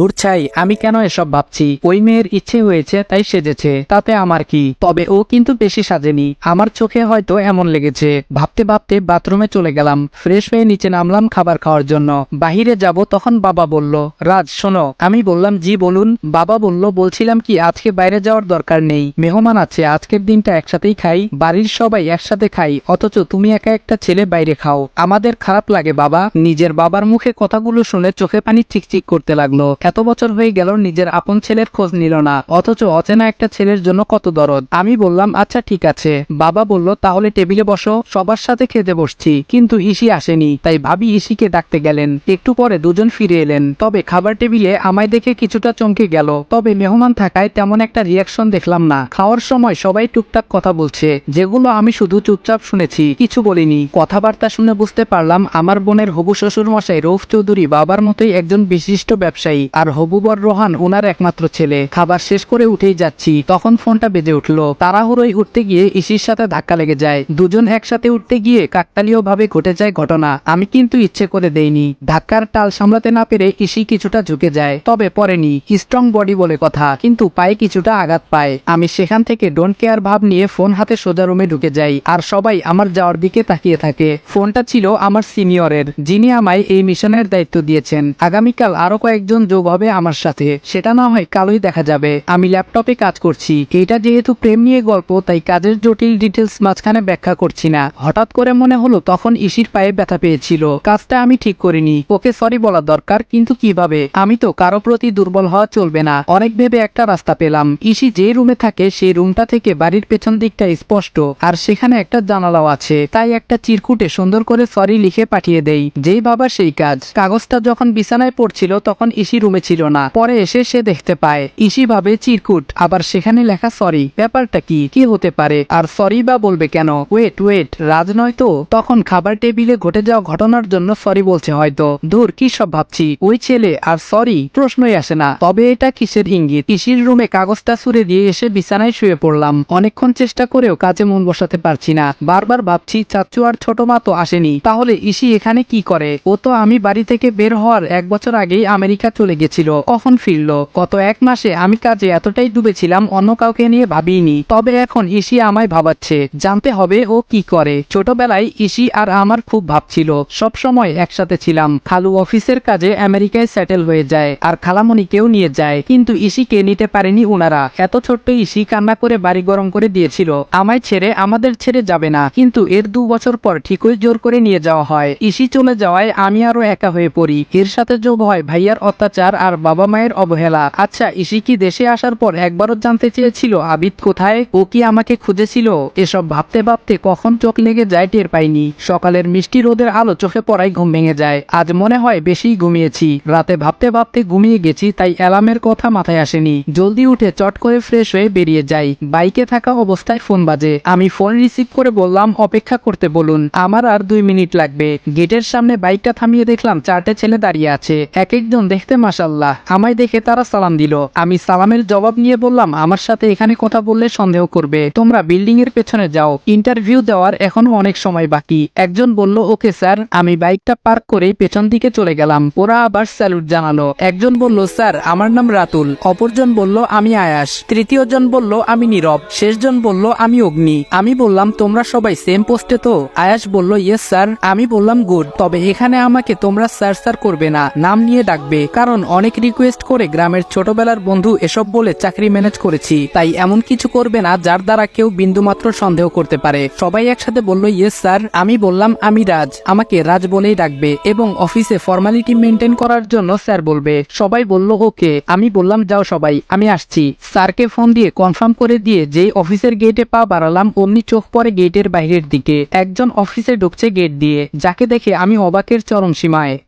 দূর ছাই, আমি কেন এসব ভাবছি? ওই মেয়ের ইচ্ছে হয়েছে, তাই সেজেছে। তাতে আমার কি? তবে ও কিন্তু বেশি সাজেনি। আমার চোখে হয়তো এমন লেগেছে। ভাবতে ভাবতে বাথরুমে চলে গেলাম। ফ্রেশ হয়ে নিচে নামলাম খাবার খাওয়ার জন্য। বাহিরে যাব তখন বাবা বলল, রাজ, শোনো। আমি বললাম, জি, বলুন। বাবা বলল, বলছিলাম কি, আজকে বাইরে যাওয়ার দরকার নেই। মেহমান আছে, আজকের দিনটা একসাথেই খাই। বাড়ির সবাই একসাথে খাই, অথচ তুমি একা একটা ছেলে বাইরে খাও। আমাদের খারাপ লাগে, বাবা। নিজের বাবার মুখে কথাগুলো শুনে চোখে পানি চিকচিক করতে লাগল। এত বছর হয়ে গেল নিজের আপন ছেলের খোঁজ নিল না, অথচ অচেনা একটা ছেলের জন্য কত দরদ। আমি বললাম আচ্ছা ঠিক আছে। বাবা বলল, তাহলে টেবিলে বসো, সবার সাথে খেতে বসছি। কিন্তু ইসি আসেনি, তাই ভাবি ইসিকে ডাকতে গেলেন। একটু পরে দুজন ফিরে এলেন। তবে খাবার টেবিলে আমায় দেখে কিছুটা চমকে গেল। তবে মেহমান থাকায় তেমন একটা রিয়াকশন দেখলাম না। খাওয়ার সময় সবাই টুকটাক কথা বলছে, যেগুলো আমি শুধু চুপচাপ শুনেছি, কিছু বলিনি। কথাবার্তা শুনে বুঝতে পারলাম, আমার বোনের হবু শ্বশুর মশাই রৌফ চৌধুরী বাবার মতোই একজন বিশিষ্ট ব্যবসায়ী। আর হবুবর রোহান ওনার একমাত্র ছেলে। খাবার শেষ করে উঠেই যাচ্ছি। তখন ফোনটা বেজে উঠল। তাড়াহুড়োই উঠতে গিয়ে ইসির সাথে ধাক্কা লেগে যায়। দুজন একসাথে উঠতে গিয়ে কাকতালীয় ভাবে ঘটে যায় ঘটনা। আমি কিন্তু ইচ্ছে করে দেইনি। ধাক্কার টাল সামলাতে না পেরে ইসি কিছুটা ঝুঁকে যায়। তবে পরেনি স্ট্রং বডি বলে কথা। কিন্তু পায়ে কিছুটা আঘাত পায়। আমি সেখান থেকে ডোন্ট কেয়ার ভাব নিয়ে ফোন হাতে সোজা রুমে ঢুকে যাই। আর সবাই আমার যাওয়ার দিকে তাকিয়ে থাকে। ফোনটা ছিল আমার সিনিয়রের, যিনি আমায় এই মিশনের দায়িত্ব দিয়েছেন। আগামীকাল আরও কয়েকজন যোগ হবে আমার সাথে। সেটা না হয় কালোই দেখা যাবে। আমি ল্যাপটপে কাজ করছি। এটা যেহেতু প্রেম নিয়ে গল্প, তাই কাজের জটিল ডিটেলস মাঝখানে ব্যাখ্যা করছি না। হঠাৎ করে মনে হলো তখন ইসির পায়ে ব্যথা পেয়েছিল। কাজটা আমি ঠিক করিনি। ওকে সরি বলা দরকার, কিন্তু কীভাবে? আমি তো কারও প্রতি দুর্বল হওয়া চলবে না। অনেক ভেবে একটা রাস্তা পেলাম। ইসি যে রুমে থাকে, সেই রুমটা থেকে বাড়ির পেছন দিকটা স্পষ্ট। আর সেখানে একটা জানালাও আছে। তাই একটা চিরকুটে সুন্দর করে সরি লিখে পাঠিয়ে দেই। যেই বাবা সেই কাজ। কাগজটা যখন বিছানায় পড়ছিল, তখন ইসি রুমে ছিল না। পরে এসে সে দেখতে পায়, ইসি ভাবে চিরকুট, আবার সেখানে লেখা সরি ব্যাপারটা কি? কি হতে পারে? আর সরি বা বলবে কেন? ওয়েট ওয়েট রাজ নয় তো? তখন খাবার টেবিলে ঘটে যাওয়া ঘটনার জন্য সরি বলছে হয়তো। দূর কি সব ভাবছি? ওই ছেলে আর সরি প্রশ্নই আসে না। তবে এটা কিসের ইঙ্গিত? ইসির রুমে কাগজটা ছুড়ে দিয়ে এসে বিছানায় শুয়ে পড়লাম। অনেকক্ষণ চেষ্টা করেও কাজে মন বসাতে পারছি না। বারবার ভাবছি, চাচু আর ছোট মা তো আসেনি। তাহলে ইসি এখানে কি করে? ও তো আমি বাড়ি থেকে বের হওয়ার এক বছর আগেই আমেরিকা চলে গেছিল কখন ফিরলো, গত এক মাসে আমি কাজে এতটাই ডুবেছিলাম অন্য কাউকে নিয়ে ভাবিনি। তবে এখন ইসি আমায় ভাবাচ্ছে, জানতে হবে ও কি করে। ছোটবেলায় ইসি আর আমার খুব ভাবছিল, সব সময় একসাথে ছিলাম। খালু অফিসের কাজে আমেরিকায় সেটেল হয়ে যায় আর খালামণিকেও নিয়ে যায়, কিন্তু ইসিকে নিতে পারেনি উনারা। এত ছোট্ট ইসি কান্না করে বাড়ি গরম করে দিয়েছিল, আমায় ছেড়ে আমাদের ছেড়ে যাবে না। কিন্তু এর দু বছর পর ঠিকই জোর করে নিয়ে যাওয়া হয়। ইসি চলে যাওয়ায় আমি আরও একা হয়ে পড়ি। এর সাথে যোগ হয় ভাইয়ার অত্যাচার আর বাবা মায়ের অবহেলা। আচ্ছা ইসি কি দেশে আসার পর একবারও জানতে চেয়েছিল, আবিদ কোথায়? ও কি আমাকে খুঁজেছিল? এসব ভাবতে ভাবতে কখন চোখ লেগে যায় টের পাইনি। সকালের মিষ্টি রোদের আলো চোখে পড়াই ঘুম ভেঙে যায়। আজ মনে হয় বেশি ঘুমিয়েছি। রাতে ভাবতে ভাবতে ঘুমিয়ে গেছি, তাই অ্যালার্মের কথা মাথায় আসেনি। জলদি উঠে চট করে ফ্রেশ হয়ে বেরিয়ে যাই। বাইকে থাকা অবস্থায় ফোন বাজে। আমি ফোন রিসিভ করে বললাম, অপেক্ষা করতে বলুন। আমার আর দুই মিনিট লাগবে। গেটের সামনে বাইকটা থামিয়ে দেখলাম, চারটে ছেলে দাঁড়িয়ে আছে। এক একজন দেখতে মাসাল্লাহ আমায় দেখে তারা সালাম দিল। আমি সালামের জবাব নিয়ে বললাম, আমার সাথে এখানে কথা বললে সন্দেহ করবে। তোমরা বিল্ডিং এর পেছনে যাও। ইন্টারভিউ দেওয়ার এখনও অনেক সময় বাকি। একজন বলল, ওকে স্যার, আমি বাইকটা পার্ক করে পেছন দিকে চলে গেলাম। ওরা আবার স্যালুট জানালো। একজন বলল, স্যার, আমার নাম রাতুল। অপরজন বলল, আমি আয়াস। তৃতীয় জন বলল, আমি নীরব। শেষজন বলল, আমি অগ্নি। আমি বললাম, তোমরা সবাই সেম পোস্টে তো? আয়াস বলল, ইয়েস স্যার। আমি বললাম, গুড। তবে এখানে আমাকে তোমরা স্যার স্যার করবে না, নাম নিয়ে ডাকবে। কারণ অনেক রিকোয়েস্ট করে গ্রামের ছোটবেলার বন্ধু এসব বলে চাকরি ম্যানেজ করেছি। তাই এমন কিছু করবে না যার দ্বারা কেউ বিন্দুমাত্র সন্দেহ করতে পারে। সবাই একসাথে বলল ইয়েস স্যার আমি বললাম, আমি রাজ। আমাকে রাজ বলেই ডাকবে এবং অফিসে ফর্মালিটি মেনটেন করার জন্য স্যার বলবে। সবাই বলল ওকে আমি বললাম, যাও সবাই, আমি আসছি। স্যারকে ফোন দিয়ে কনফার্ম করে দিয়ে যেই অফিসের গেটে পা বাড়ালাম, অমনি চোখ পড়ে গেটের বাইরের দিকে। একজন অফিসে ঢুকছে গেট দিয়ে। যাকে দেখে আমি অবাকের চরম সীমায়।